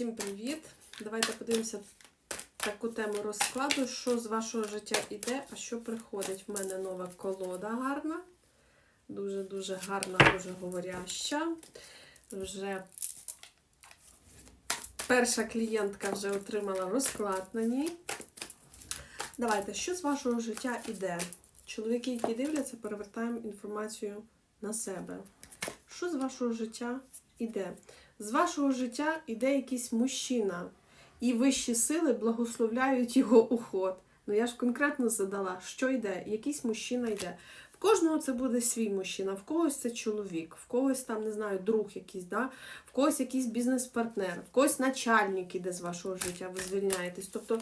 Всім привіт! Давайте подивимося таку тему розкладу, що з вашого життя йде, а що приходить. В мене нова колода гарна, дуже-дуже гарна, дуже говоряща. Вже перша клієнтка вже отримала розклад на ній. Давайте, що з вашого життя йде? Чоловіки, які дивляться, перевертаємо інформацію на себе. Що з вашого життя йде? З вашого життя йде якийсь мужчина, і вищі сили благословляють його уход. Ну я ж конкретно задала, що йде, якийсь мужчина йде. В кожного це буде свій мужчина, в когось це чоловік, в когось там, не знаю, друг якийсь, да? в когось якийсь бізнес-партнер, в когось начальник іде з вашого життя, ви звільняєтесь. Тобто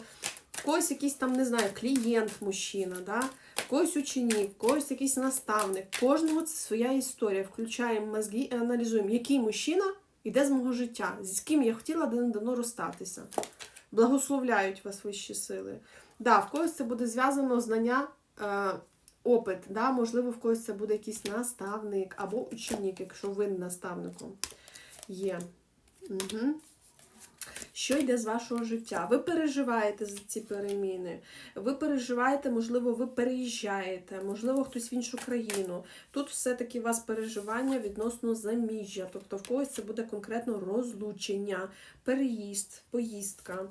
в когось якийсь там, не знаю, клієнт мужчина, да? в когось ученик, в когось якийсь наставник. В Кожного це своя історія. Включаємо мозги і аналізуємо, який мужчина іде з мого життя, з ким я хотіла давно розстатися. Благословляють вас вищі сили. Да, в когось це буде зв'язано знання, е, опит. Да? Можливо, в когось це буде якийсь наставник або ученик, якщо ви наставником є. Угу. Що йде з вашого життя? Ви переживаєте за ці переміни. Ви переживаєте, можливо, ви переїжджаєте, можливо, хтось в іншу країну. Тут все-таки у вас переживання відносно заміжжя. Тобто в когось це буде конкретно розлучення, переїзд, поїздка.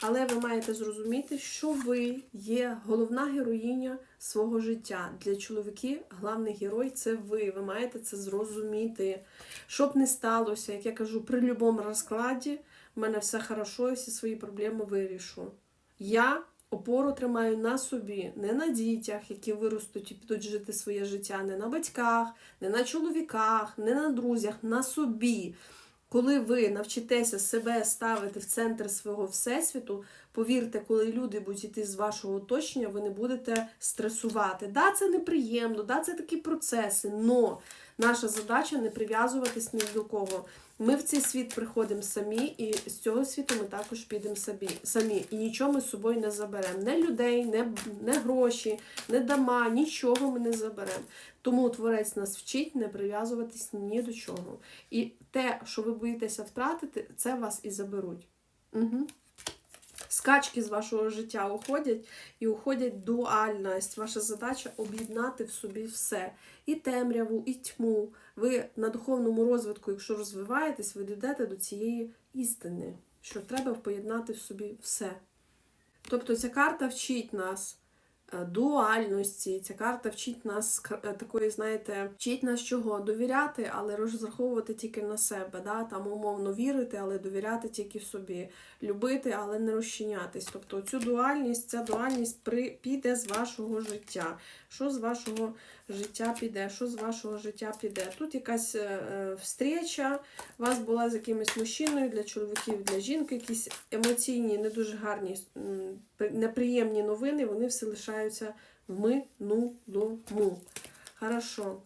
Але ви маєте зрозуміти, що ви є головна героїня свого життя. Для чоловіків головний герой це ви. Ви маєте це зрозуміти. Щоб не сталося, як я кажу, при будь-якому розкладі в мене все хорошо, я всі свої проблеми вирішу. Я опору тримаю на собі, не на дітях, які виростуть і підуть жити своє життя, не на батьках, не на чоловіках, не на друзях, на собі. Коли ви навчитеся себе ставити в центр свого всесвіту, повірте, коли люди будуть йти з вашого оточення, ви не будете стресувати. Да, це неприємно, да, це такі процеси, но наша задача не прив'язуватись ні до кого. Ми в цей світ приходимо самі, і з цього світу ми також підемо самі. І нічого ми з собою не заберемо. Не людей, не, не гроші, не дома, нічого ми не заберемо. Тому творець нас вчить не прив'язуватись ні до чого. І те, що ви боїтеся втратити, це вас і заберуть. Угу. Скачки з вашого життя уходять і уходять дуальність. Ваша задача об'єднати в собі все. І темряву, і тьму. Ви на духовному розвитку, якщо розвиваєтесь, ви дійдете до цієї істини, що треба поєднати в собі все. Тобто ця карта вчить нас дуальності, ця карта вчить нас е, такої, знаєте, вчить нас чого? Довіряти, але розраховувати тільки на себе. Да? Там умовно вірити, але довіряти тільки собі, любити, але не розчинятись. Тобто цю дуальність, ця дуальність при, піде з вашого життя. Що з вашого життя піде? Що з вашого життя піде? Тут якась е, встреча, у вас була з якимось мужчиною для чоловіків, для жінки, якісь емоційні, не дуже гарні, неприємні новини, вони все лишаються в минулому. Хорошо.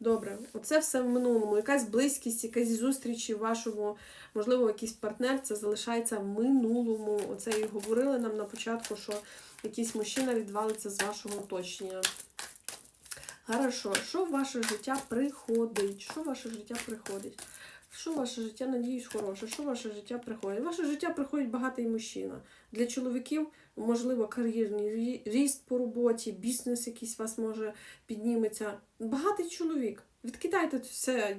Добре, оце все в минулому. Якась близькість, якась зустрічі в вашому, можливо, якийсь партнер, це залишається в минулому. Оце і говорили нам на початку, що якийсь мужчина відвалиться з вашого оточення. Хорошо, що в ваше життя приходить? Що ваше життя приходить? Що ваше життя, надіюсь, хороше? Що ваше життя приходить? Ваше життя приходить багатий мужчина. Для чоловіків, можливо, кар'єрний ріст по роботі, бізнес якийсь вас може підніметься. Багатий чоловік. Відкидайте все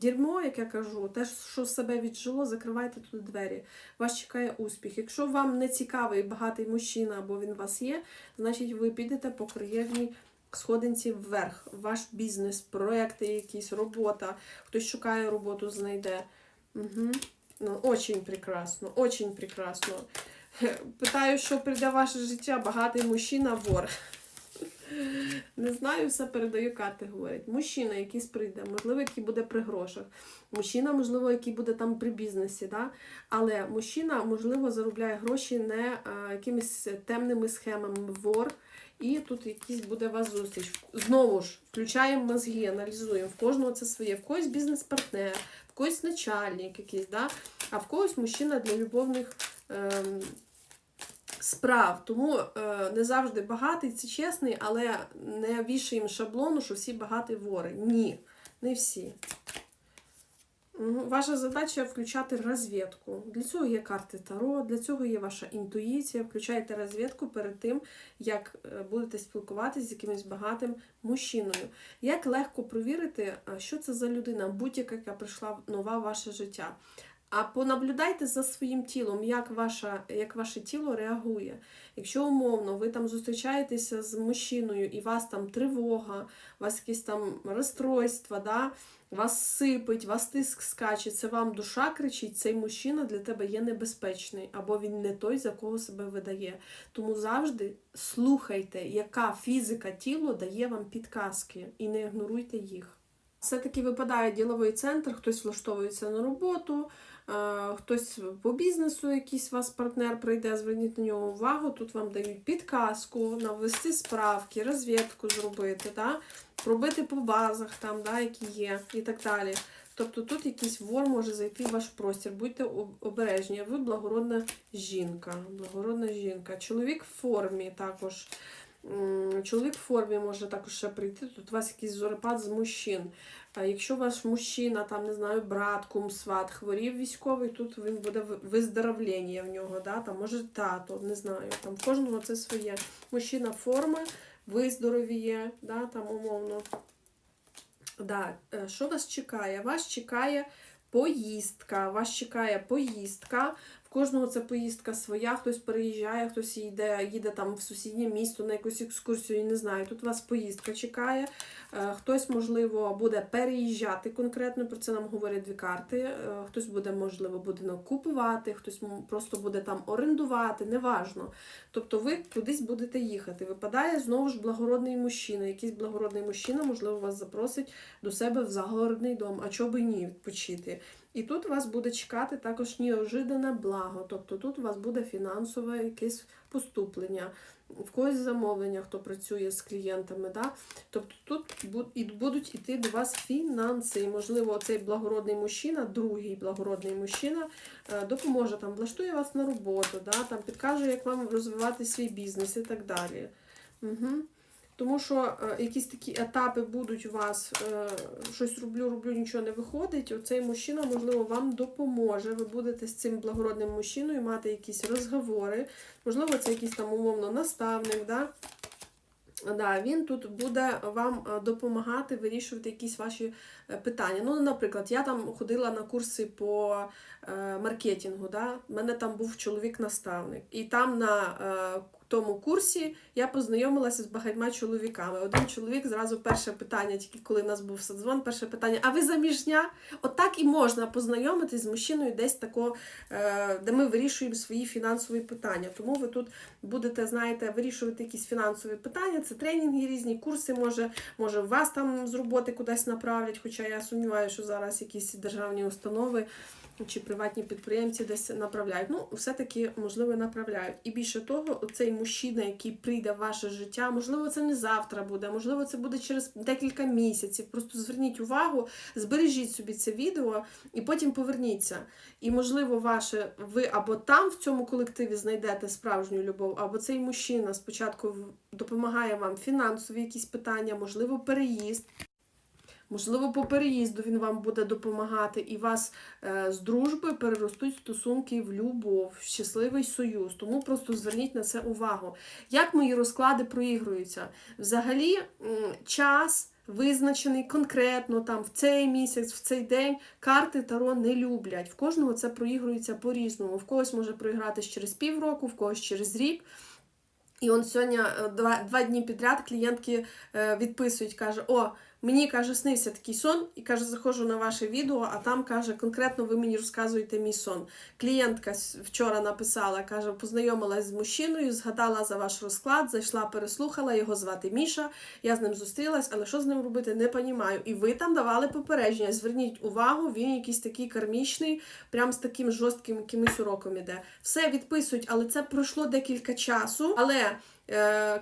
дерьмо, як я кажу, те, що себе віджило, закривайте тут двері. Вас чекає успіх. Якщо вам не цікавий багатий мужчина або він вас є, значить ви підете по кар'єрній сходинці вверх. Ваш бізнес, проекти, якісь робота, хтось шукає роботу, знайде. Угу. Ну, очень прекрасно, очень прекрасно. Питаю, що прийде ваше життя багатий мужчина, вор. Не знаю, все передаю карти, говорять. Мужчина, який прийде, можливо, який буде при грошах. Мужчина, можливо, який буде там при бізнесі. Да? Але мужчина, можливо, заробляє гроші не а, якимись темними схемами, вор. І тут якийсь буде у вас зустріч. Знову ж, включаємо мозги, аналізуємо. В кожного це своє, в когось бізнес-партнер, в когось начальник якийсь, да? а в когось мужчина для любовних. Ем, справ. Тому е, не завжди багатий, це чесний, але не вішаємо шаблону, що всі багаті вори. Ні, не всі. Ваша задача включати розвідку. Для цього є карти Таро, для цього є ваша інтуїція. Включайте розвідку перед тим, як е, будете спілкуватися з якимось багатим мужчиною. Як легко провірити, е, що це за людина, будь-яка, яка прийшла нова в ваше життя. А понаблюдайте за своїм тілом, як, ваша, як ваше тіло реагує. Якщо умовно ви там зустрічаєтеся з мужчиною, і вас там тривога, у вас якісь там розстройства, да? вас сипить, вас тиск скаче, це вам душа кричить, цей мужчина для тебе є небезпечний, або він не той, за кого себе видає. Тому завжди слухайте, яка фізика тіла дає вам підказки, і не ігноруйте їх. Все-таки випадає діловий центр, хтось влаштовується на роботу, хтось по бізнесу, якийсь вас партнер прийде, зверніть на нього увагу. Тут вам дають підказку, навести справки, розвідку зробити, да? пробити по базах, там, да, які є, і так далі. Тобто тут якийсь вор може зайти в ваш простір. Будьте обережні. Ви благородна жінка. Благородна жінка. Чоловік в формі також. Чоловік в формі може також ще прийти. Тут у вас якийсь зорепад з мужчин. Якщо ваш мужчина, там, не знаю, брат, кум, сват, хворів військовий, тут він буде виздоровлення в нього, да? там, може тато, не знаю. Там кожного це своє. Мужчина форми, виздоровіє, да? там умовно. Да. е, Що вас чекає? Вас чекає поїздка. Вас чекає поїздка. Кожного це поїздка своя, хтось переїжджає, хтось їде, їде там в сусіднє місто на якусь екскурсію, не знаю. Тут вас поїздка чекає. Е, Хтось, можливо, буде переїжджати конкретно, про це нам говорять дві карти. Е, Хтось буде, можливо, будинок купувати, хтось просто буде там орендувати, неважно. Тобто ви кудись будете їхати. Випадає знову ж благородний мужчина. Якийсь благородний мужчина, можливо, вас запросить до себе в загородний дом, а чого би ні відпочити. І тут вас буде чекати також неожиданне благо. Тобто тут у вас буде фінансове якесь поступлення, в когось замовлення, хто працює з клієнтами. Да? Тобто тут будуть йти до вас фінанси. І, можливо, цей благородний мужчина, другий благородний мужчина, е, допоможе там, влаштує вас на роботу, да? там, підкаже, як вам розвивати свій бізнес і так далі. Угу. Тому що е, якісь такі етапи будуть у вас, е, щось роблю, роблю, нічого не виходить. Оцей мужчина, можливо, вам допоможе. Ви будете з цим благородним мужчиною мати якісь розговори. Можливо, це якийсь там умовно наставник. Да? Да, він тут буде вам е, допомагати вирішувати якісь ваші питання. Ну, наприклад, я там ходила на курси по маркетингу. Да? У мене там був чоловік-наставник. І там на тому курсі я познайомилася з багатьма чоловіками. Один чоловік зразу перше питання, тільки коли в нас був садзвон, перше питання: а ви заміжня? Отак і можна познайомитись з мужчиною десь тако, е, де ми вирішуємо свої фінансові питання. Тому ви тут будете, знаєте, вирішувати якісь фінансові питання. Це тренінги, різні курси, може, може вас там з роботи кудись направлять, хоча я сумніваюся, що зараз якісь державні установи чи приватні підприємці десь направляють. Ну, все-таки, можливо, направляють. І більше того, цей мужчина, який прийде в ваше життя, можливо, це не завтра буде, можливо, це буде через декілька місяців. Просто зверніть увагу, збережіть собі це відео і потім поверніться. І, можливо, ваше ви або там в цьому колективі знайдете справжню любов, або цей мужчина спочатку допомагає вам фінансові якісь питання, можливо, переїзд. Можливо, по переїзду він вам буде допомагати, і вас е, з дружби переростуть стосунки в любов, в щасливий союз. Тому просто зверніть на це увагу. Як мої розклади проігруються? Взагалі, час. Визначений конкретно там в цей місяць, в цей день карти Таро не люблять. В кожного це проігрується по-різному. В когось може проігратись через півроку, в когось через рік. І он сьогодні е, два, два дні підряд клієнтки е, відписують, каже: О, мені каже, снився такий сон, і каже, заходжу на ваше відео, а там каже, конкретно ви мені розказуєте мій сон. Клієнтка вчора написала, каже, познайомилась з мужчиною, згадала за ваш розклад, зайшла, переслухала, його звати Міша. Я з ним зустрілась, але що з ним робити, не понімаю. І ви там давали попередження. Зверніть увагу, він якийсь такий кармічний, прям з таким жорстким якимось уроком іде. Все відписують, але це пройшло декілька часу. Але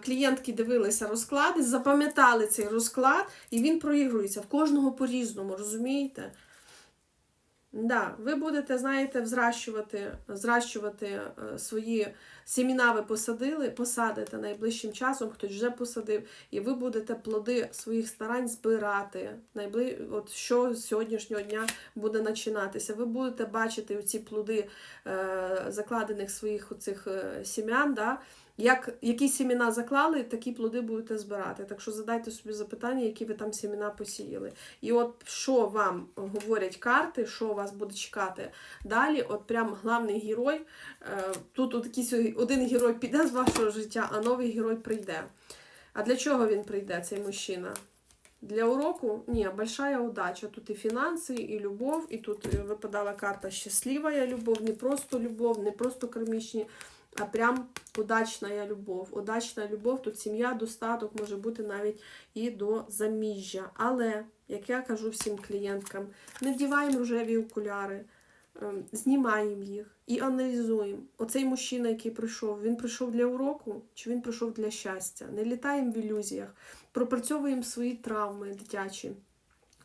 клієнтки дивилися розклади, запам'ятали цей розклад, і він проігрується в кожного по-різному, розумієте? Да, ви будете, знаєте, взращувати, зращувати е, свої сіміна ви посадили, посадите найближчим часом, хтось вже посадив, і ви будете плоди своїх старань збирати. Найбли... От що з сьогоднішнього дня буде починатися. Ви будете бачити ці плоди е, закладених своїх оцих е, сім'ян. Да? Як, які сіміна заклали, такі плоди будете збирати. Так що задайте собі запитання, які ви там сіміна посіяли. І от що вам говорять карти, що вас буде чекати далі, от прям главний герой. е, Тут от якийсь один герой піде з вашого життя, а новий герой прийде. А для чого він прийде, цей мужчина? Для уроку? Ні, большая удача. Тут і фінанси, і любов, і тут випадала карта щаслива любов, не просто любов, не просто кармічні, а прям удачна любов. Удачна любов, тут сім'я, достаток може бути навіть і до заміжжя. Але, як я кажу всім клієнткам, не вдіваємо рожеві окуляри, ем, знімаємо їх і аналізуємо. Оцей мужчина, який прийшов, він прийшов для уроку чи він прийшов для щастя? Не літаємо в ілюзіях, пропрацьовуємо свої травми дитячі.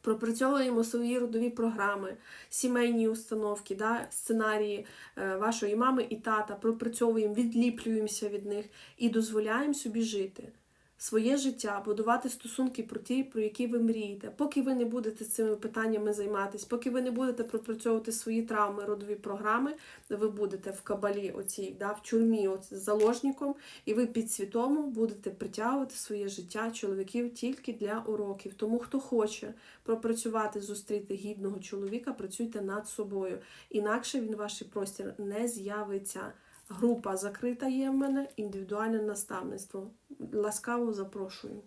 Пропрацьовуємо свої родові програми, сімейні установки, да, сценарії е, вашої мами і тата, пропрацьовуємо, відліплюємося від них і дозволяємо собі жити своє життя, будувати стосунки про ті, про які ви мрієте. Поки ви не будете цими питаннями займатися, поки ви не будете пропрацьовувати свої травми, родові програми, ви будете в кабалі, оцій, да, в от, з заложником, і ви підсвідомо будете притягувати своє життя чоловіків тільки для уроків. Тому хто хоче пропрацювати, зустріти гідного чоловіка, працюйте над собою. Інакше він в ваш простір не з'явиться. Група закрита є в мене, індивідуальне наставництво. Ласкаво запрошую.